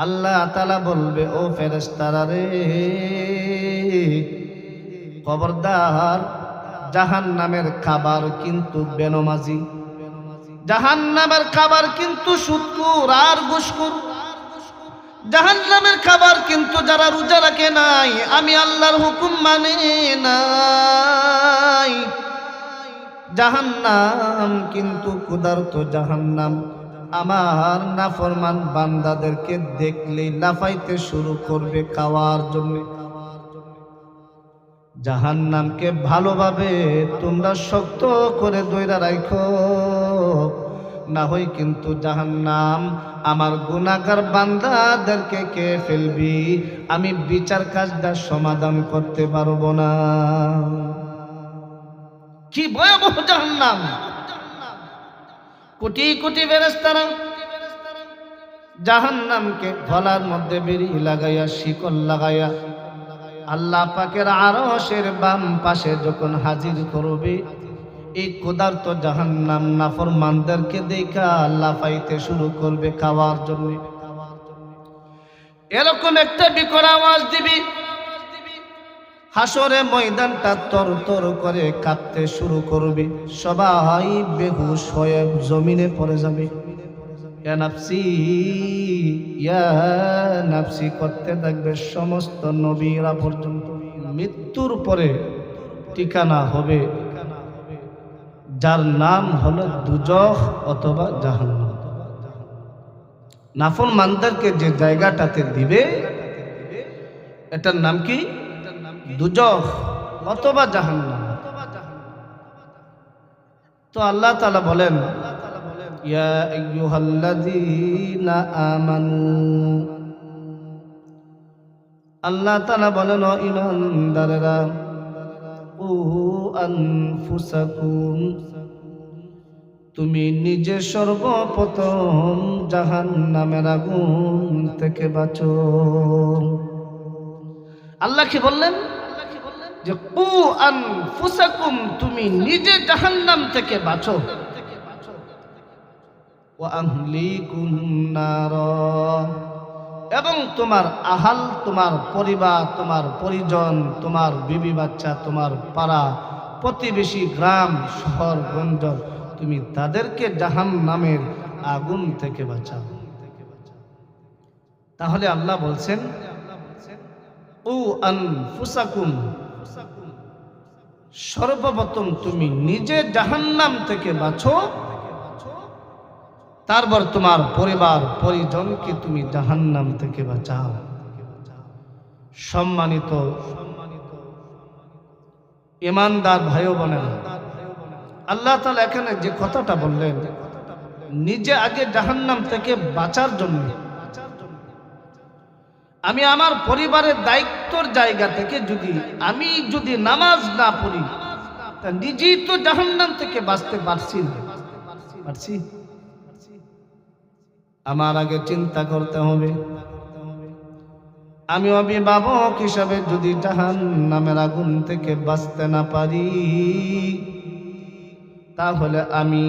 আল্লাহ তালা বলবে, ও ফেরেস্তারা রে, খবরদার জাহান নামের খাবার কিন্তু বেনমাজি জাহান নামের খাবার কিন্তু সুৎকুর আর ঘুসকুর জাহান নামের খাবার কিন্তু যারা রোজা রাখে নাই, আমি আল্লাহর হুকুম মানে নাই। জাহান্নাম কিন্তু ক্ষুধার্ত জাহান্নাম। আমার নাফরমান বান্দাদেরকে দেখলেই লাফাইতে শুরু করবে খাওয়ার জন্য। জাহান্নামকে ভালোভাবে তোমরা শক্ত করে দইরা রাখো না হই কিন্তু জাহান নাম আমার গুণাগার বান্দাদেরকে কে ফেলবি? আমি বিচার কাজটা সমাধান করতে পারব না। কি ভয়াবহ জাহান্নাম! কোটি কোটি ফেরেস্তারা জাহান্নামকে গলার মধ্যে বেরিয়ে লাগাইয়া, শিকল লাগাইয়া আল্লাহ পাকের আরশের বাম পাশে যখন হাজির করবে, এই ক্ষুধার্ত জাহান্নাম নাফরমানদেরকে দেখা লাফাইতে শুরু করবে খাওয়ার জন্য। এরকম একটা বিকট আওয়াজ দিবি হাসরে ময়দানটা তর তর করে কাঁপতে শুরু করবে। সবাই বেহুশ হয়ে জমিনে পড়ে যাবে। করতে থাকবে সমস্ত নবীরা পর্যন্ত মৃত্যুর পরে ঠিকানা হবে। যার নাম হলো দুজখ অথবা জাহান্নাম। নাফল মানদারকে যে জায়গাটাতে দিবে, এটার নাম কি? দুজখ অথবা জাহান্নাম। তো আল্লাহ তালা বলেন, ইয়া আমানু। আল্লাহ বলেন, ও তুমি নিজে সর্বপ্রথম জাহান নামের আগুন থেকে বাঁচো। আল্লাহ কি বললেন? যে, কু আনফুসাকুম, তুমি নিজে জাহান্নাম থেকে বাঁচো। এবং তোমার আহাল, তোমার পরিবার, তোমার পরিজন, তোমার বিবি বাচ্চা, তোমার পাড়া, প্রতিবেশী গ্রাম, শহর গঞ্জ তুমি তাদেরকে জাহান নামের আগুন থেকে বাঁচাও। তাহলে আল্লাহ বলছেন ও আনফুসাকুম সর্বপ্রথম তুমি নিজে জাহান্নাম থেকে বাঁচো। তারপর তোমার পরিবার, পরিজনকে তুমি জাহান্নাম থেকে বাঁচাও। সম্মানিত ইমানদার ভাই বোনেরা আল্লাহ তালা এখানে যে কথাটা বললেন, নিজে আগে জাহান্নাম থেকে বাঁচার জন্য আমি আমার পরিবারের দায়িত্বর জায়গা থেকে যদি আমি যদি নামাজ না পড়ি, তা নিজেই তো জাহান্নাম থেকে বাঁচতে পারছি পারছি? আমার আগে চিন্তা করতে হবে। আমি অভিভাবক হিসাবে যদি জাহান নামের আগুন থেকে বাঁচতে না পারি, তাহলে আমি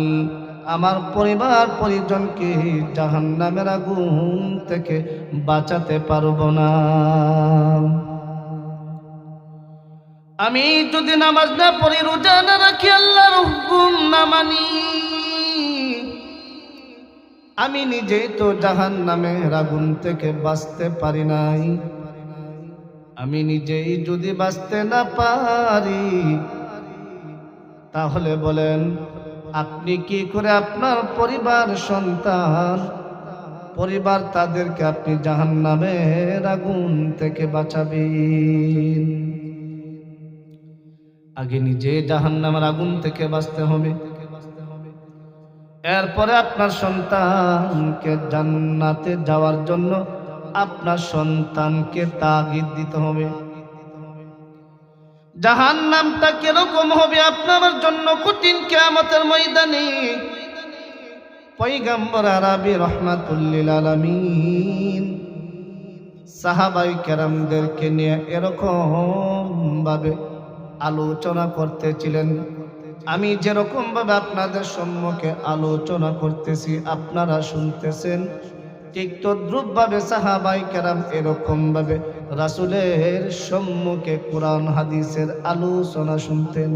আমার পরিবার পরিজনকে জাহান নামের আগুন থেকে বাঁচাতে পারব না। আমি যদি নামাজ না পড়ি, রোজা না রাখি, আল্লাহর হুকুম না মানি, আমি নিজেই তো জাহান নামের আগুন থেকে বাঁচতে পারি নাই। আমি নিজেই যদি বাঁচতে না পারি, তাহলে বলেন আপনি কি করে আপনার পরিবার, সন্তান, পরিবার তাদেরকে আপনি জাহান নামের আগুন থেকে বাঁচাবেন? আগে নিজে জাহান নামের আগুন থেকে বাঁচতে হবে। এরপরে আপনার সন্তানকে জান্নাতে যাওয়ার জন্য আপনার সন্তানকে তাগিদ দিতে হবে। জাহান নামটা কীরকম হবে আপনার জন্য কঠিন কেয়ামতের ময়দানে? পৈগম্বর আরবি রহমাতুল্লিল আলমিন সাহাবাই কেরামদেরকে নিয়ে এরকম ভাবে আলোচনা করতেছিলেন। আমি যেরকম ভাবে আপনাদের সম্মুখে আলোচনা করতেছি, আপনারা শুনতেছেন, ঠিক তদ্রুপ ভাবে সাহাবাই কেরাম এরকম ভাবে রাসুলের সম্মুখে কোরআন, হাদিসের আলোচনা শুনতেন।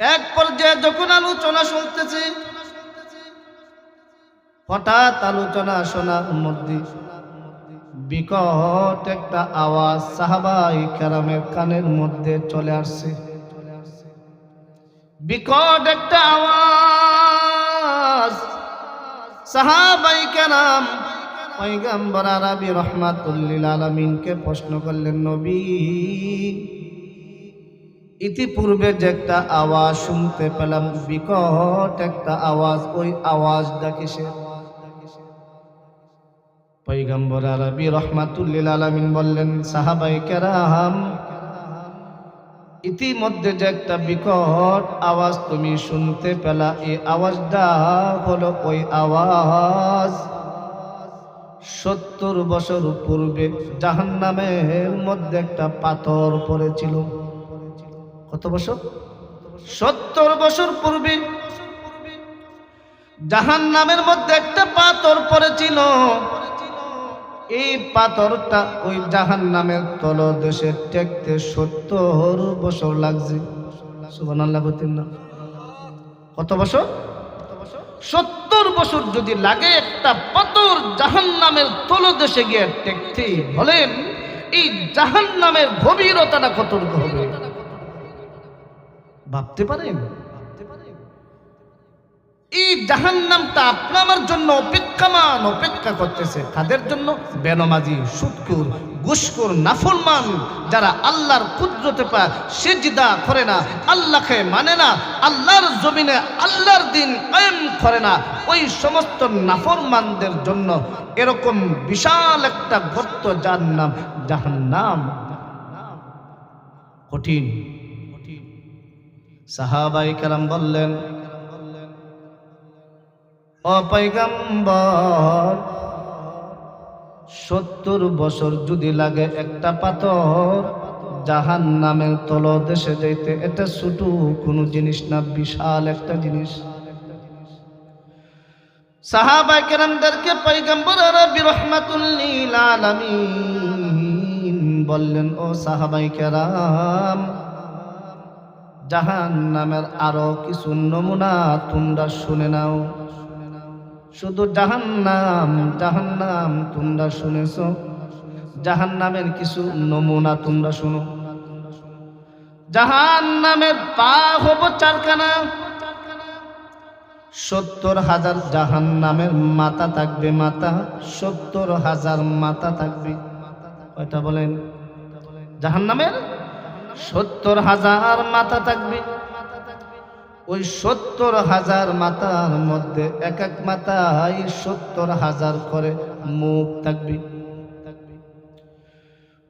এক পর্যায়ে যখন আলোচনা শুনতেছি, হঠাৎ আলোচনা শোনার মধ্যে বিকট একটা আওয়াজ সাহাবাই কেরামের কানের মধ্যে চলে আসছে। বিকট একটা আওয়াজ সাহাবাই কেরাম পৈগম্বর আরবি রহমাতুল্লিল আলমিনকে প্রশ্ন করলেন, নবী, ইতিপূর্বে যে একটা আওয়াজ শুনতে পেলাম, বিকট একটা আওয়াজ, ওই আওয়াজটা কিসের? পৈগম্বর আরবি রহমাতুল্লিল আলমিন বললেন, সাহাবাই কেরাম, ইতিমধ্যে যে একটা বিকট আওয়াজ তুমি শুনতে পেলা, এই আওয়াজটা হলো ওই আওয়াজ সত্তর বছর পূর্বে জাহান নামের মধ্যে একটা পাথর পড়েছিল। কত বছর? সত্তর বছর পূর্বে জাহান নামের মধ্যে একটা পাথর পড়েছিল। এই পাথরটা ওই জাহান নামের তলদেশে টেকতে সত্তর বছর লাগছে। কত বছর? সত্তর বছর যদি লাগে, একটা পাথর জাহান নামের তলদেশে গিয়ে টেকতে বলেন, এই জাহান নামের গভীরতাটা কতটুকু হবে? ভাবতে পারেন? এই জাহান নামটা আপনার জন্য অপেক্ষামান, অপেক্ষা করতেছে। তাদের জন্য? বেনমাজি সুৎকুর গুসকুর নাফরমান, যারা আল্লাহর কুদরতে পায় সেজিদা করে না, আল্লাহকে মানে না, আল্লাহর জমিনে আল্লাহর দিন কায়েম করে না, ওই সমস্ত নাফরমানদের জন্য এরকম বিশাল একটা গর্ত যার নাম জাহান্নাম। কঠিন। সাহাবাই কারাম বললেন অপৈগম্বর সত্তর বছর যদি লাগে একটা পাথর জাহান নামের তলদেশে যাইতে এটা ছোট কোনো জিনিস না, বিশাল একটা জিনিস। সাহাবাই কেরামদেরকে পৈগম্বর রবি রহমাতুল্লিল আলামিন বললেন, ও সাহাবাই কেরাম জাহান নামের আরও কিছু নমুনা তোমরা শুনে নাও। শুধু জাহান্নাম জাহান্নাম তোমরা শুনেছ। জাহান নামের কিছু নমুনা তোমরা শুনো। জাহান নামের পা হব চারখানা। সত্তর হাজার জাহান নামের মাথা থাকবে, মাথা। সত্তর হাজার মাথা থাকবে। কয়টা বলেন? জাহান নামের সত্তর হাজার মাথা থাকবে। ওই সত্তর হাজার মাথার মধ্যে এক এক মাথায় সত্তর হাজার করে মুখ থাকবে।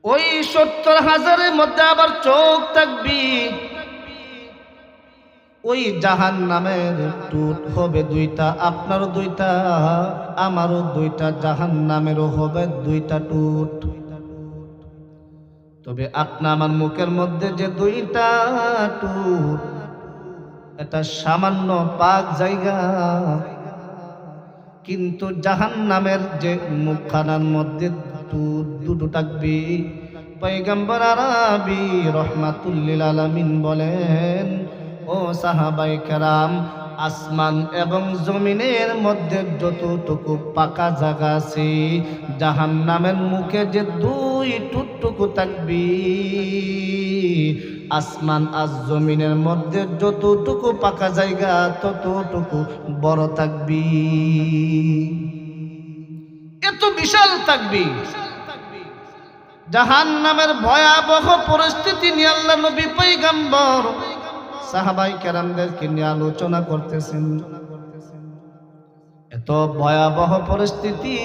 ওই সত্তর হাজারের মধ্যে আবার চোখ থাকবি। ওই জাহান নামের টুট হবে দুইটা, আপনারও দুইটা, আমারও দুইটা জাহান নামেরও হবে দুইটা টুট। তবে আপনা আমার মুখের মধ্যে যে দুইটা টুট এটা সামান্য পাক জায়গা। কিন্তু জাহান নামের যে মুখখানার মধ্যে দুটো থাকবে। পৈগম্বর আরবি রহমাতুল্লিল আলামিন বলেন, ও সাহাবাই কেরাম, আসমান এবং জমিনের মধ্যে যতটুকু পাকা জায়গা আছে জাহান নামের মুখে যে দুই টুকটুকু থাকবি। আসমান আজ জমিনের মধ্যে যতটুকু পাকা জায়গা, ততটুকু বড় থাকবি। এত বিশাল থাকবি। জাহান নামের ভয়াবহ পরিস্থিতি নিয়ে আল্লাহ নবী পৈগম্বর সাহাবাই কেরামদেরকে নিয়ে আলোচনা করতেছেন। এত ভয়াবহ পরিস্থিতি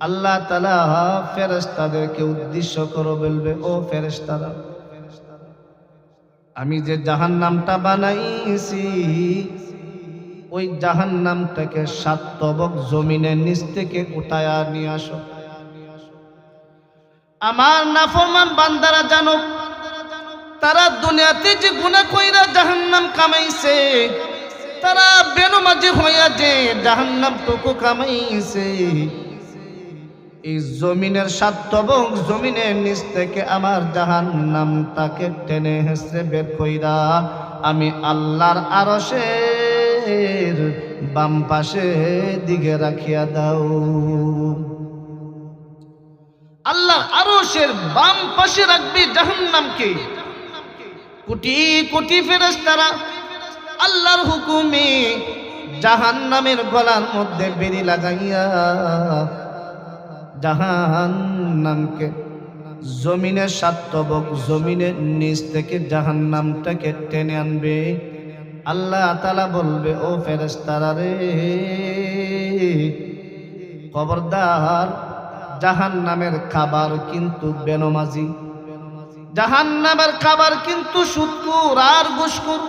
আল্লাহ তালা ফেরেস্তাদেরকে উদ্দেশ্য করে বলবে, ও ফেরেস্তারা আমি যে জাহান নামটা বানাইছি, ওই জাহান নামটাকে সাত তবক জমিনের নিচ থেকে উঠায়া নিয়ে আসো। আমার নাফরমান বান্দারা জানো, তারা দুনিয়াতে যে গুণা কইরা জাহান নাম কামাইছে ফেরেস্তারা বেনমাজি হইয়া যে জাহান্নাম টুকু কামাইছে এই জমিনের সাতবক জমিনের নিচ থেকে আমার জাহান্নামটাকে টেনে হেসে বের কইরা আমি আল্লাহর আরশের বাম পাশে দিকে রাখিয়া দাও। আল্লাহর আরশের বাম পাশে রাখবি জাহান্নামকে। কোটি কোটি ফেরেশতারা আল্লাহর হুকুমে জাহান্নামের গলার মধ্যে বেরি লাগাইয়া জাহান্নামকে। জমিনের সাতবক জমিনের নিচ থেকে জাহান্নামটাকে টেনে আনবে। আল্লাহ তালা বলবে, ও ফেরেস্তারা রে, খবরদার জাহান নামের খাবার কিন্তু বেনমাজি। জাহান নামের খাবার কিন্তু সুৎকুর আর গুসকুর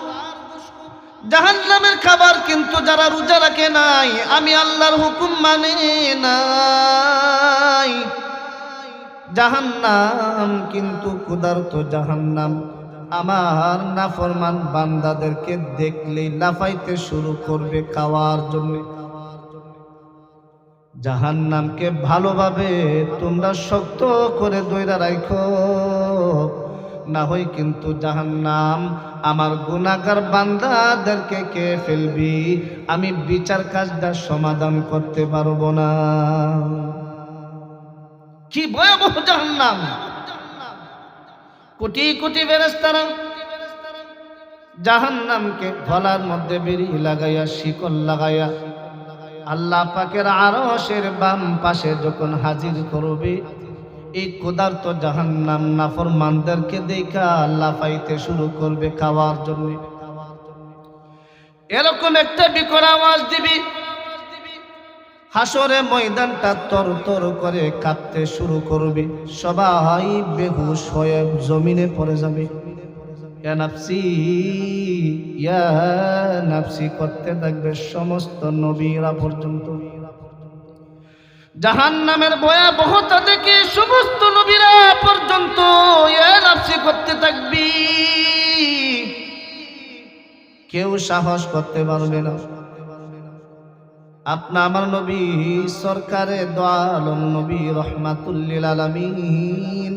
জাহান নামের খাবার কিন্তু যারা রোজা রাখে নাই, আমি আল্লাহর হুকুম মানে নাই। জাহান্নাম কিন্তু ক্ষুধার্ত জাহান্নাম। আমার নাফরমান বান্দাদেরকে দেখলেই লাফাইতে শুরু করবে খাওয়ার জন্য। জাহান্নামকে ভালোভাবে তোমরা শক্ত করে দইরা রাখো না হই কিন্তু জাহান্নাম। আমার গুনাগার বান্দাদেরকে কে ফেলবি? আমি বিচার কাজটা সমাধান করতে পারব না। কি ভয়াবহ জাহান্নাম! কোটি কোটি ফেরেস্তারা জাহান্নামকে গলার মধ্যে বেরিয়ে লাগাইয়া, শিকল লাগাইয়া, আল্লাহ পাকের আরশের বাম পাশে যখন হাজির করবে এই ক্ষুধার্ত জাহান্নাম নাফরমানদেরকে দেখা লাফাইতে শুরু করবে খাওয়ার জন্য। এরকম একটা বিকট আওয়াজ দিবি হাসরে ময়দানটা তর তর করে কাঁপতে শুরু করবে। সবাই বেহুশ হয়ে জমিনে পড়ে যাবে। নাফসি, ইয়া নাফসি, করতে থাকবে সমস্ত নবীরা পর্যন্ত। জাহান নামের ভয়াবহতা দেখে সমস্ত নবীরা পর্যন্ত করতে থাকবি। কেউ সাহস করতে পারবে না। আপনা আমার নবী সরকারে দোয়ালম নবী রহমাতুল্লিল আলামিন।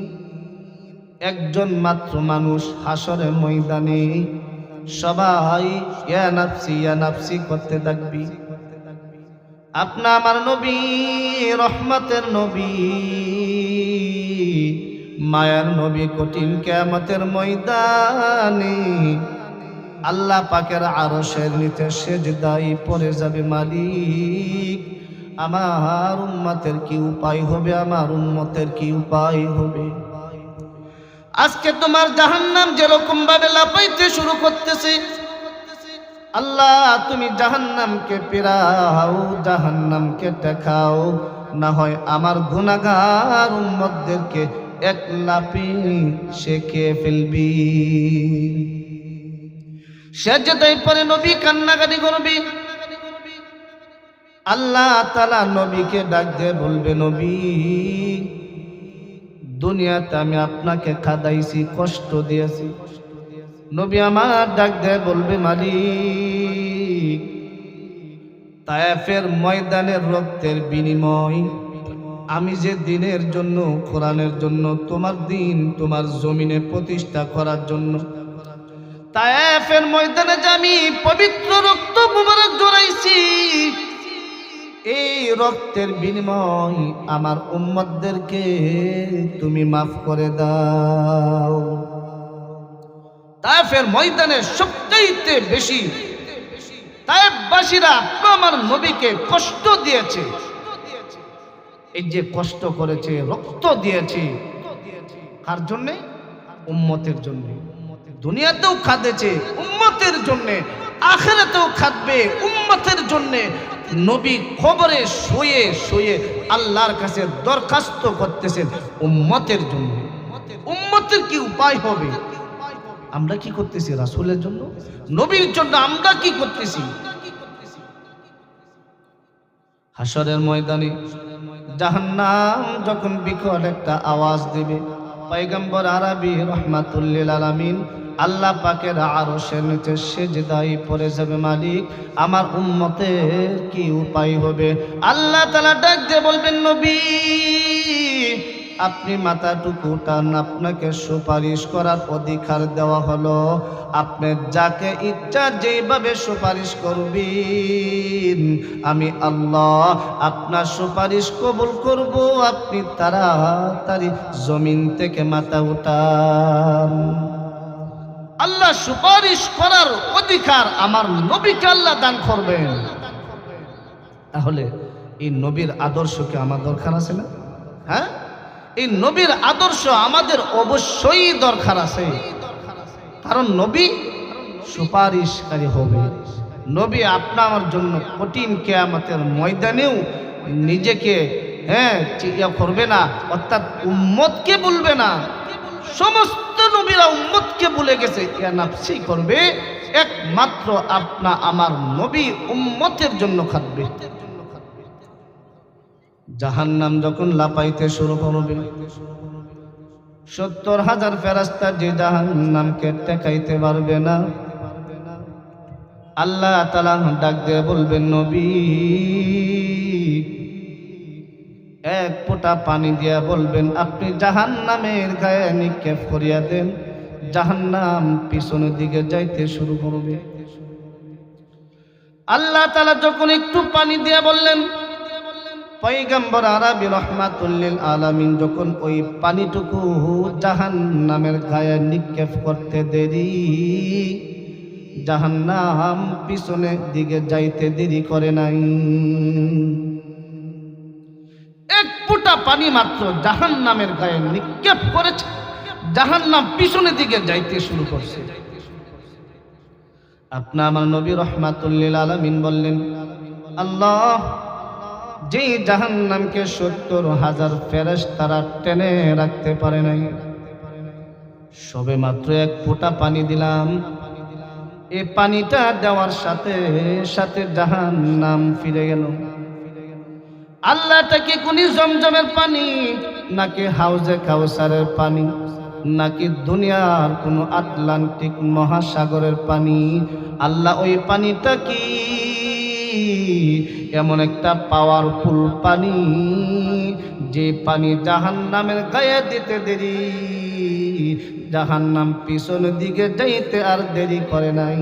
একজন মাত্র মানুষ হাসরে ময়দানে সবাই ইয়া নাফসি ইয়া নাফসি করতে থাকবি। আপনা আমার নবী, রহমতের নবী। মায়ার নবী কঠিন কেয়ামতের ময়দানে আল্লাহ পাকের আরশের নিতে সেজদাই পরে যাবে মালিক। আমার উম্মতের কি উপায় হবে? আমার উম্মতের কি উপায় হবে? আজকে তোমার জাহান্নাম যেরকম ভাবে লাপাইতে শুরু করতেছে আল্লাহ, তুমি জাহান্নামকে পেরাও জাহান্নামকে দেখাও। না হয় আমার গুনাগার উম্মতদেরকে এক লাপি খেয়ে ফেলবি। সে যেতেই পরে নবী, কান্নাকাটি করবি। আল্লাহ তালা নবীকে ডাক দিয়ে বলবে, নবী, দুনিয়াতে আমি আপনাকে খাদাইছি, কষ্ট দিয়েছি। নবী আমার ডাক দেয়, বলবে, মালিক, তায়াফের ময়দানের রক্তের বিনিময়, আমি যে দিনের জন্য, কোরআনের জন্য, তোমার দিন, তোমার জমিনে প্রতিষ্ঠা করার জন্য, তায়াফের ময়দানে যে আমি পবিত্র রক্ত মুবারক জড়াইছি, এই রক্তের বিনিময় আমার উম্মতদেরকে তুমি মাফ করে দাও। তায়েফের ময়দানে সবচাইতে বেশি তায়েফবাসীরা আমার নবীকে কষ্ট দিয়েছে। এই যে কষ্ট করেছে, রক্ত দিয়েছে, কার জন্যে? উম্মতের জন্য। দুনিয়াতেও খাদেছে, উম্মতের জন্যে। আখেরাতেও খাদবে, উম্মতের জন্যে। নবী খবরে শুয়ে শুয়ে আল্লাহর কাছে দরখাস্ত করতেছেন উম্মতের জন্য। উম্মতের কি উপায় হবে? আমরা কি করতেছি? রাসূলের জন্য? নবীর জন্য আমরা কি করতেছি? হাসরের ময়দানে জাহান্নাম যখন বিকট একটা আওয়াজ দেবে, পয়গম্বর আরবি রহমাতুল্লিল আলামিন আল্লাহ পাকের আরও সে নিচে সেজদাই পড়ে যাবে মালিক, আমার উম্মতের কি উপায় হবে? আল্লাহ তালা ডাক দিয়ে বলবেন, নবী আপনি মাথাটুকু টান, আপনাকে সুপারিশ করার অধিকার দেওয়া হলো। আপনি যাকে ইচ্ছা যেভাবে সুপারিশ করবেন, আমি আল্লাহ আপনার সুপারিশ কবুল করব, আপনি তাড়াতাড়ি জমিন থেকে মাথা উঠান। আল্লাহ সুপারিশ করার অধিকার আমার নবীকে আল্লাহ দান করবেন। তাহলে এই নবীর আদর্শকে আমার দরকার আছে না? হ্যাঁ? এই নবীর আদর্শ আমাদের অবশ্যই দরকার আছে। কারণ নবী সুপারিশকারী হবে। নবী আপনার জন্য কঠিন কেয়ামতের ময়দানেও নিজেকে হ্যাঁ ইয়া করবে না, অর্থাৎ উম্মতকে বলবে না। সমস্ত নবীরা উম্মতকে বলে গেছে ইয়া নাফসি করবে। একমাত্র আপনা আমার নবী উম্মতের জন্য খাটবে। জাহান্নাম যখন লাপাইতে শুরু করবে, সত্তর হাজার ফেরাস্তা যে জাহান জাহান্নামকে টেকাইতে পারবে না। আল্লাহ তালা ডাক দিয়ে বলবেন, নবী, এক ফোঁটা পানি দিয়া বলবেন, আপনি জাহান্নামের গায়ে নিক্ষেপ করিয়া দেন, জাহান্নাম পিছনের দিকে যাইতে শুরু করবে। আল্লাহ তালা যখন একটু পানি দিয়া বললেন পৈগম্বর আরবি রহমাতুল্লিল আলামিন যখন ওই পানিটুকু জাহান নামের গায়ে নিক্ষেপ করতে দেরি, জাহান্নাম পিছনে দিকে যাইতে দেরি করে নাই। এক ফুটা পানি মাত্র জাহান নামের গায়ে নিক্ষেপ করেছে জাহান নাম পিছনের দিকে যাইতে শুরু করছে। আপনা আমার নবী রহমাতুল্লিল আলামিন বললেন, আল্লাহ যে জাহান্নামকে সত্তর হাজার ফেরেস তারা টেনে রাখতে পারে নাই। সবে মাত্র এক ফোঁটা পানি দিলাম। এই পানিটা দেওয়ার সাথে সাথে জাহান্নাম ফিরে গেল। আল্লাহটা কি কোনি জমজমের পানি, নাকি হাউজে কাউসারের পানি, নাকি দুনিয়ার কোনো আটলান্টিক মহাসাগরের পানি? আল্লাহ ওই পানিটা কি এমন একটা পাওয়ারফুল পানি, যে পানি জাহান নামের গায়ে দিতে দেরি। জাহান নাম পিছনের দিকে যাইতে আর দেরি করে নাই।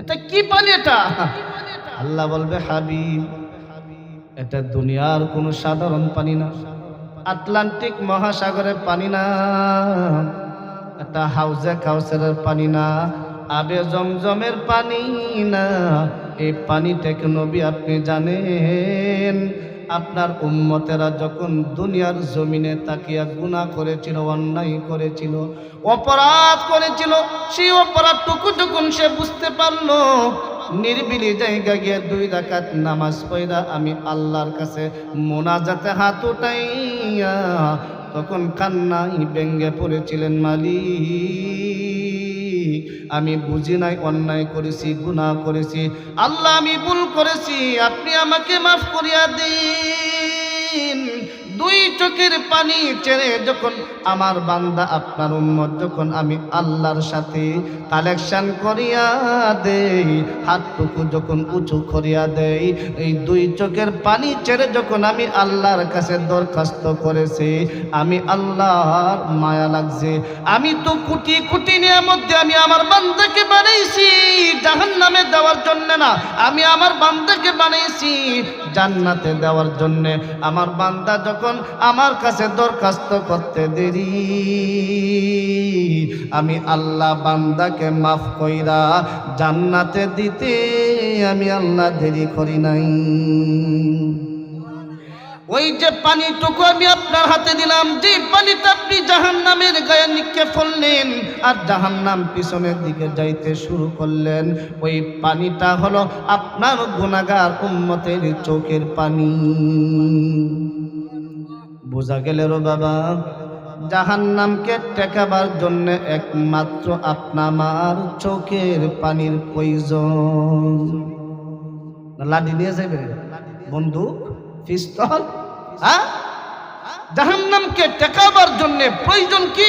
এটা কি পানি এটা? আল্লাহ বলবে, হাবিব, এটা দুনিয়ার কোনো সাধারণ পানি না। আটলান্টিক মহাসাগরের পানি না। এটা হাউজে কাউসারের পানি না। আবে জমজমের পানি না এই পানিটাকে নবী আপনি জানেন? আপনার উম্মতেরা যখন দুনিয়ার জমিনে তাকিয়া গুণা করেছিল, অন্যায় করেছিল, অপরাধ করেছিল, সেই অপরাধটুকু যখন সে বুঝতে পারল, নির্বিলি জায়গা গিয়ে দুই রাকাত নামাজ পয়দা আমি আল্লাহর কাছে মোনাজাতে হাত উঠাইয়া তখন কান্নাই ব্যঙ্গে পড়েছিলেন মালিক। আমি বুঝি নাই, অন্যায় করেছি গুণা করেছি। আল্লাহ, আমি ভুল করেছি, আপনি আমাকে মাফ করিয়া দিন। দুই চোখের পানি ছেড়ে যখন আমার বান্দা আপনার উম্মত, যখন আমি আল্লাহর সাথে কালেকশন করিয়া দেই, হাতটুকু যখন উঁচু করিয়া দেই, এই দুই চোখের পানি ছেড়ে যখন আমি আল্লাহর কাছে দরখাস্ত করেছি, আমি আল্লাহর মায়া লাগছে। আমি তো কোটি কোটি নিয়ে মধ্যে আমি আমার বান্দাকে বানাইছি জাহান নামে দেওয়ার জন্য না, আমি আমার বান্দাকে বানাইছি, জান্নাতে দেওয়ার জন্যে। আমার বান্দা যখন আমার কাছে দরখাস্ত করতে দেরি। আমি আল্লাহ বান্দাকে মাফ কইরা জান্নাতে দিতে আমি আল্লাহ দেরি করি নাই। ওই যে পানিটুকু আমি আপনার হাতে দিলাম যে পানিটা আপনি জাহান নামের গায়ে নিক্ষেপ করলেন আর জাহান নাম পিছনের দিকে যাইতে শুরু করলেন, ওই পানিটা হলো আপনার গুণাগার উম্মতের চোখের পানি। বোঝা গেল বাবা জাহান নামকে টেকাবার জন্য একমাত্র আপনার চোখের পানির প্রয়োজন। লাডি নিয়ে যাবে বন্দুক? পিস্তল? হ্যাঁ? জাহান্নামকে টেকাবার জন্য প্রয়োজন কি?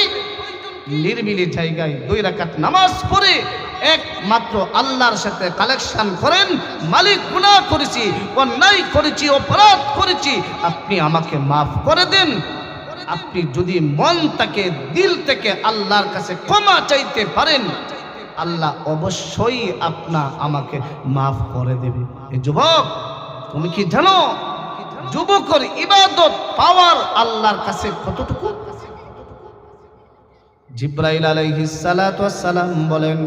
নির্বিলি জায়গায় দুই রাকাত নামাজ পড়ে একমাত্র আল্লাহর সাথে কালেকশন করেন, মালিক গুনাহ করেছি, অন্যায় করেছি, অপরাধ করেছি, আপনি আমাকে মাফ করে দেন। আপনি যদি মন থেকে, দিল থেকে আল্লাহর কাছে ক্ষমা চাইতে পারেন, আল্লাহ অবশ্যই আপনা আমাকে মাফ করে দেবে। যুবক, তুমি কি জানো? যুবকর ইবাদত পাওয়ার আল্লাহর কাছে কতটুকু? জিব্রাইল আলাইহিস সালাতু সালাম বলেন,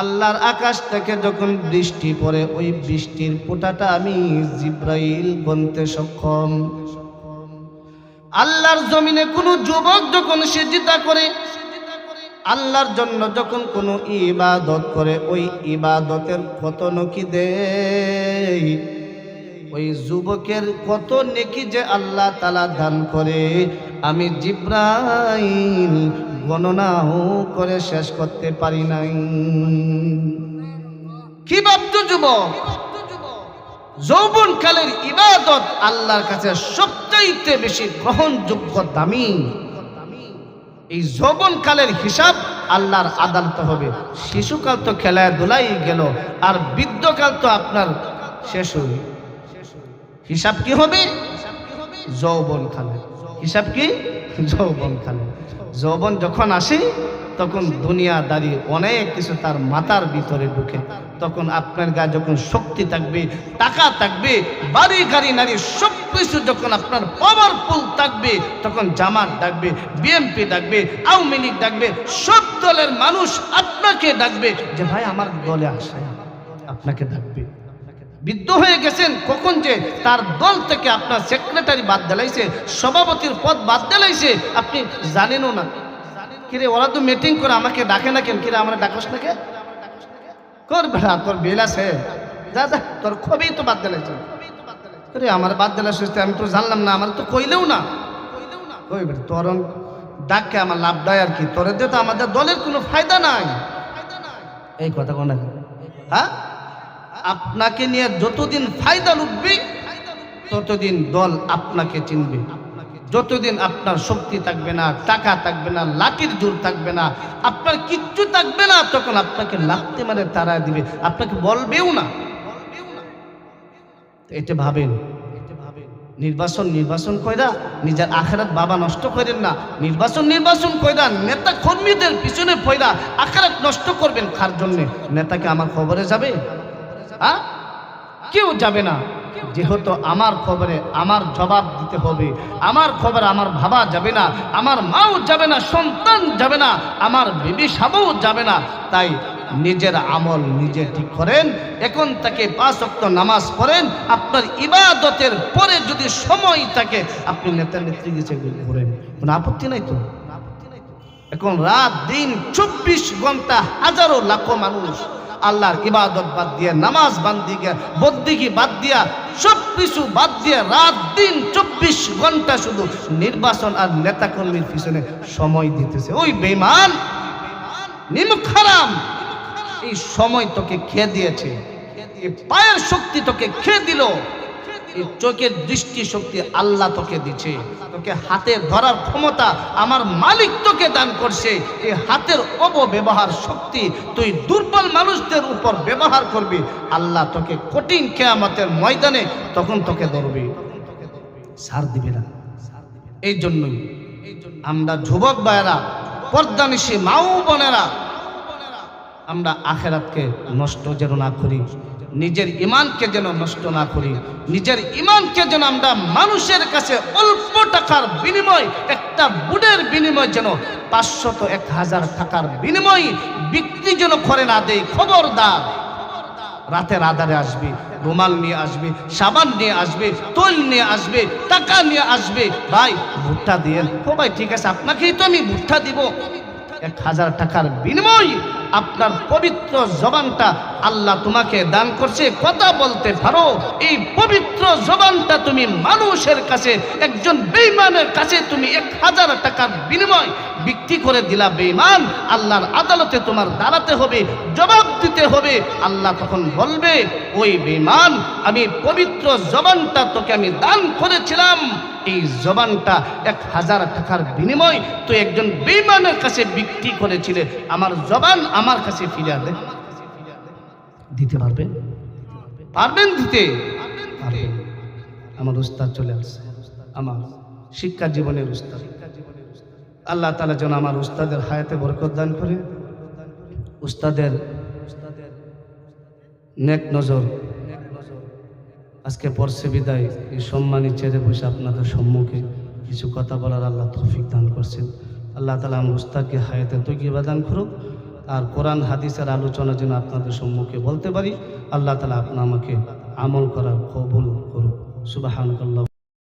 আল্লাহর আকাশ থেকে যখন বৃষ্টি পড়ে, ওই বৃষ্টির ফোঁটাটা আমি জিব্রাইল বলতে সক্ষম। আল্লাহর জমিনে কোনো যুবক যখন সেজিতা করে, আল্লাহর জন্য যখন কোনো ইবাদত করে, ওই ইবাদতের কত নকি দেয়? ওই যুবকের কত নেকি যে আল্লাহ তালা দান করে? আমি জিব্রাইল গণনাও করে শেষ করতে পারি নাই। কি ভাবছ যুবক? যৌবন কালের ইবাদত আল্লাহর কাছে সবচাইতে বেশি গ্রহণযোগ্য দামি। এই যৌবন কালের হিসাব আল্লাহর আদালত হবে শিশুকাল তো খেলায় দোলাই গেল, আর বৃদ্ধকাল তো আপনার শেষ হইল হিসাব কি হবে? যৌবন কালে হিসাব কি? যৌবন কালে যৌবন যখন আসে, তখন দুনিয়া দুনিয়াদারি অনেক কিছু তার মাথার ভিতরে ঢুকে। তখন আপনার গায়ে যখন শক্তি থাকবে, টাকা থাকবে, বাড়ি, গাড়ি, নারী সব কিছু যখন আপনার পাওয়ারফুল থাকবে, তখন জামাত ডাকবে বিএমপি ডাকবে, আওয়ামী লীগ ডাকবে, সব দলের মানুষ আপনাকে ডাকবে যে, ভাই, আমার দলে আসে আপনাকে ডাকবে। বৃদ্ধ হয়ে গেছেন, কখন যে তার দল থেকে আপনার সেক্রেটারি বাদ দিলাইছে, সভাপতির পদ বাদ দিলাইছে, আপনি জানেনও না। কিরে, ওরা তো মিটিং করে আমাকে ডাকে না কেন? কিরে, আমরা ডাকস না কে? কর বেড়া, তোর বেল আছে। যা যা, তোর খুবই তো বাদ দিলাইছে। রে আমার বাদ দিলাইছে আমি তো জানলাম না, আমার তো কইলেও না। কই বেটা তোর ডাককে আমার লাভ দেয় আর কি, তোর দিয়ে তো আমাদের দলের কোনো ফায়দা নাই। এই কথা কোন? হ্যাঁ? আপনাকে নিয়ে যতদিন ফায়দা লুটবে, ততদিন দল আপনাকে চিনবে। যতদিন আপনার শক্তি থাকবে না, টাকা থাকবে না, লাঠির জোর থাকবে না, আপনার কিচ্ছু থাকবে না, তখন আপনাকে লাগতে মানে তারা দিবে। আপনাকে বলবেও না। এটা ভাবেন। নির্বাচন নির্বাচন কইরা নিজের আখেরাত বাবা নষ্ট করেন না। নির্বাচন নির্বাচন কইরা নেতা কর্মীদের পিছনে পয়রা আখেরাত নষ্ট করবেন কার জন্যে? নেতাকে আমার খবরে যাবে? হ্যাঁ? কেউ যাবে না। যেহেতু আমার খবরে আমার জবাব দিতে হবে, আমার খবরে আমার ভাবা যাবে না, আমার মাও যাবে না, সন্তান যাবে না, আমার বিবি সাবও যাবে না। তাই নিজের আমল নিজে ঠিক করেন, এখন তাকে পাঁচ অক্ত নামাজ পড়েন, আপনার ইবাদতের পরে যদি সময় থাকে, আপনি নেতা নেত্রী গেছে করেন কোনো আপত্তি নাই তো? এখন রাত দিন চব্বিশ ঘণ্টা হাজারো লাখো মানুষ আল্লাহর ইবাদত বাদ দিয়ে, নামাজ বাদ দিয়ে, বদ্দিগি বাদ দিয়া সব কিছু বাদ দিয়ে রাত দিন চব্বিশ ঘণ্টা শুধু নির্বাচন আর নেতাকর্মীর পিছনে সময় দিতেছে। ওই বেমান নিমুখ এই সময় তোকে খেয়ে দিয়েছে। পায়ের শক্তি তোকে খেয়ে দিল। চোখের দৃষ্টি শক্তি আল্লাহ তোকে দিচ্ছে। তোকে হাতে ধরার ক্ষমতা আমার মালিক তোকে দান করছে। এই হাতের অপব্যবহার শক্তি তুই দুর্বল মানুষদের উপর ব্যবহার করবি। আল্লাহ তোকে কঠিন কেয়ামতের ময়দানে তখন তোকে ধরবে। সার দিবে না। এই জন্যই আমরা যুবক ভাইয়েরা পর্দানিশী মাও বোনেরা, আমরা আখেরাতকে নষ্ট যেন না করি। নিজের ইমানকে যেন নষ্ট না করি, নিজের ইমানকে যেন আমরা মানুষের কাছে অল্প টাকার বিনিময়, একটা বুডের বিনিময় যেন পাঁচশত এক হাজার টাকার বিনিময় বিক্রি যেন করে না দেয় খবরদার। রাতের আধারে আসবে, রুমাল নিয়ে আসবে, সাবান নিয়ে আসবে, তৈল নিয়ে আসবে, টাকা নিয়ে আসবে। ভাই, ভুট্টা দিয়ে, ও ভাই, ঠিক আছে, আপনাকেই তো আমি ভুট্টা দিব। এক হাজার টাকার বিনিময় আপনার পবিত্র জবানটা আল্লাহ তোমাকে দান করছে। কথা বলতে পারো, এই পবিত্র জবানটা তুমি মানুষের কাছে, একজন বেইমানের কাছে তুমি এক হাজার টাকার বিনিময় বিক্রি করে দিলা বেইমান আল্লাহর আদালতে তোমার দাঁড়াতে হবে, জবাব দিতে হবে। আল্লাহ তখন বলবে, ওই বেইমান আমি পবিত্র জবানটা তোকে আমি দান করেছিলাম। এই জবানটা এক হাজার টাকার বিনিময় তো একজন বেইমানের কাছে বিক্রি করেছিলে। আমার জবান আমার কাছে ফিরে দে দিতে পারবেন পারবেন দিতে? পারবেন আমার উস্তাদ চলে আসছে। আমার শিক্ষা জীবনের উস্তাদ। আল্লাহ তালা যেন আমার উস্তাদের হায়াতে বরকত দান করে। উস্তাদের নেক নজর। আজকে পরশে বিদায়। এই সম্মানী ছেড়ে বসে আপনাদের সম্মুখে কিছু কথা বলার আল্লাহ তৌফিক দান করছেন। আল্লাহ তালা আমার উস্তাদকে হায়াতে তৈকিবা দান করুক। আর কোরআন, হাদিসের আলোচনা যেন আপনাদের সম্মুখে বলতে পারি, আল্লাহ তালা আপনা আমাকে আমল করার কবুল করুক। সুবাহ